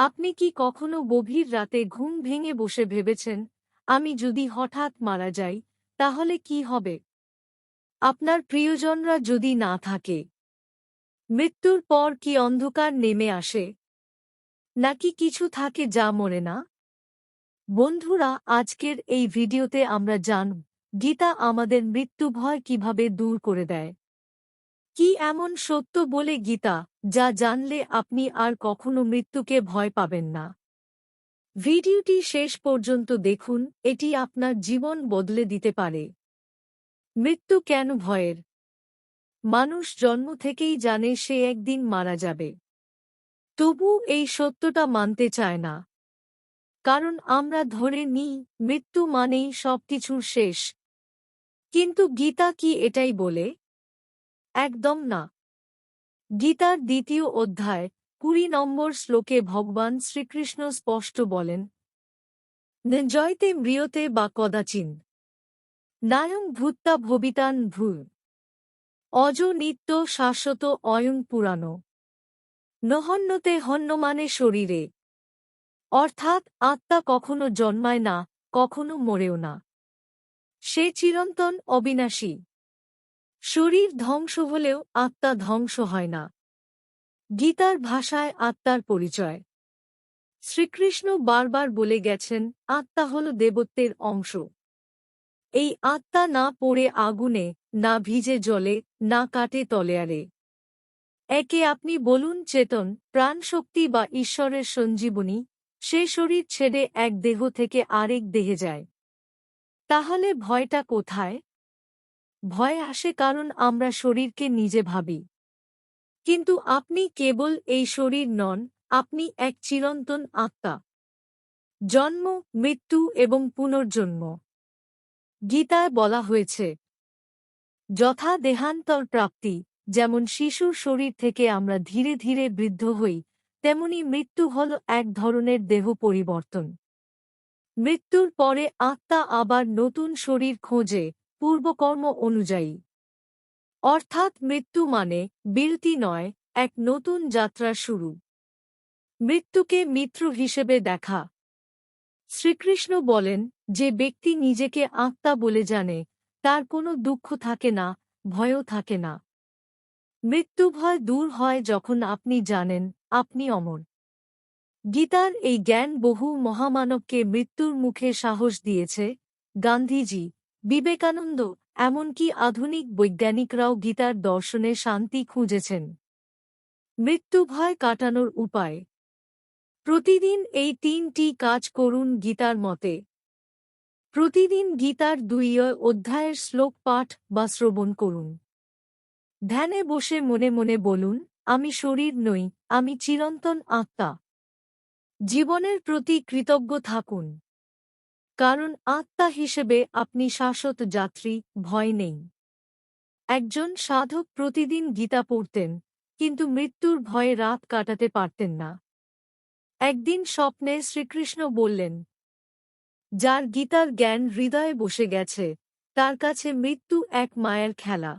আপনি কি কখনো গভীর রাতে ঘুম ভেঙে বসে ভেবেছেন, আমি যদি হঠাৎ মারা যাই, তাহলে কি হবে? আপনার প্রিয়জনরা যদি না থাকে, মৃত্যুর পর কি অন্ধকার নেমে আসে? নাকি কিছু থাকে যা মরে না? বন্ধুরা, আজকের এই ভিডিওতে আমরা জানব, গীতা আমাদের মৃত্যু ভয় কীভাবে দূর করে দেয়। কি এমন সত্য বলে গীতা, যা জানলে আপনি আর কখনো মৃত্যুকে ভয় পাবেন না? ভিডিওটি শেষ পর্যন্ত দেখুন, এটি আপনার জীবন বদলে দিতে পারে। মৃত্যু কেন ভয়ের? মানুষ জন্ম থেকেই জানে সে একদিন মারা যাবে। তবু এই সত্যটা মানতে চায় না। কারণ আমরা ধরে নিই, মৃত্যু মানেই সবকিছুর শেষ। কিন্তু গীতা কি এটাই বলে? একদম না। গীতার দ্বিতীয় অধ্যায়, কুড়ি নম্বর শ্লোকে ভগবান শ্রীকৃষ্ণ স্পষ্ট বলেন জয়তে মৃয়তে বা কদাচিন, নায়ং ভূত্তা ভবিতান ভূ, অজ নিত্য শাশ্বত অয়ং পুরানো নহন্যতে হন্যমানে শরীরে, অর্থাৎ আত্মা কখনো জন্মায় না, কখনো মরেও না। সে চিরন্তন অবিনাশী। শরীর ধ্বংস হলেও আত্মা ধ্বংস হয় না। গীতার ভাষায় আত্মার পরিচয়। শ্রীকৃষ্ণ বারবার বলে গেছেন, আত্মা হল দেবত্বের অংশ। এই আত্মা না পড়ে আগুনে, না ভিজে জলে, না কাটে তলেয়ারে। একে আপনি বলুন চেতন, প্রাণশক্তি বা ঈশ্বরের সঞ্জীবনী, সে শরীর ছেড়ে এক দেহ থেকে আরেক দেহে যায়। তাহলে ভয়টা কোথায়? ভয় আসে কারণ আমরা শরীরকে নিজে ভাবি। কিন্তু আপনি কেবল এই শরীর নন, আপনি এক চিরন্তন আত্মা। জন্ম, মৃত্যু এবং পুনর্জন্ম। গীতায় বলা হয়েছে, যথা দেহান্তর প্রাপ্তি, যেমন শিশুর শরীর থেকে আমরা ধীরে ধীরে বৃদ্ধ হই, তেমনি মৃত্যু হল এক ধরনের দেহ পরিবর্তন। মৃত্যুর পরে আত্মা আবার নতুন শরীর খোঁজে পূর্বকর্ম অনুযায়ী। অর্থাৎ মৃত্যু মানে বিরতি নয়, এক নতুন যাত্রা শুরু। মৃত্যুকে মিত্র হিসেবে দেখা। শ্রীকৃষ্ণ বলেন, যে ব্যক্তি নিজেকে আত্মা বলে জানে, তার কোনো দুঃখ থাকে না, ভয়ও থাকে না। মৃত্যু ভয় দূর হয় যখন আপনি জানেন, আপনি অমর। গীতার এই জ্ঞান বহু মহামানবকে মৃত্যুর মুখে সাহস দিয়েছে। গান্ধীজি বিবেকানন্দ এমনকি আধুনিক বৈজ্ঞানিকরাও গীতার দর্শনে শান্তি খুঁজেছেন। মৃত্যু ভয় কাটানোর উপায়। প্রতিদিন এই তিনটি কাজ করুন গীতার মতে। প্রতিদিন গীতার দুই অধ্যায়ের শ্লোক পাঠ বা শ্রবণ করুন। ধ্যানে বসে মনে মনে বলুন, আমি শরীর নই, আমি চিরন্তন আত্মা। জীবনের প্রতি কৃতজ্ঞ থাকুন। কারণ আত্মা হিসেবে আপনি শাশ্বত যাত্রী, ভয় নেই। একজন সাধক প্রতিদিন গীতা পড়তেন, কিন্তু মৃত্যুর ভয়ে রাত কাটাতে পারতেন না। একদিন স্বপ্নে শ্রীকৃষ্ণ বললেন, যার গীতার জ্ঞান হৃদয়ে বসে গেছে, তার কাছে মৃত্যু এক মায়ের খেলা।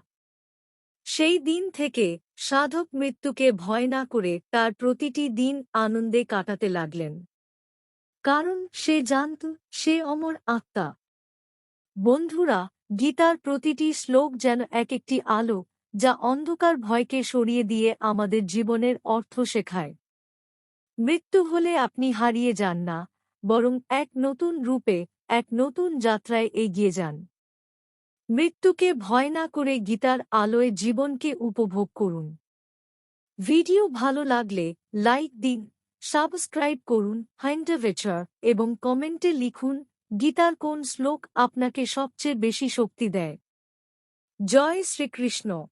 সেই দিন থেকে সাধক মৃত্যুকে ভয় না করে তার প্রতিটি দিন আনন্দে কাটাতে লাগলেন। কারণ সে জানত, সে অমর আত্মা। বন্ধুরা, গীতার প্রতিটি শ্লোক যেন এক একটি আলো, যা অন্ধকার ভয়কে সরিয়ে দিয়ে আমাদের জীবনের অর্থ শেখায়। মৃত্যু হলে আপনি হারিয়ে যান না, বরং এক নতুন রূপে, এক নতুন যাত্রায় এগিয়ে যান। মৃত্যুকে ভয় না করে গীতার আলোয় জীবনকে উপভোগ করুন। ভিডিও ভালো লাগলে লাইক দিন। সাবস্ক্রাইব করুন হাইন্ডাভেচার এবং কমেন্টে লিখুন, গীতার কোন শ্লোক আপনাকে সবচেয়ে বেশি শক্তি দেয়? জয় শ্রীকৃষ্ণ।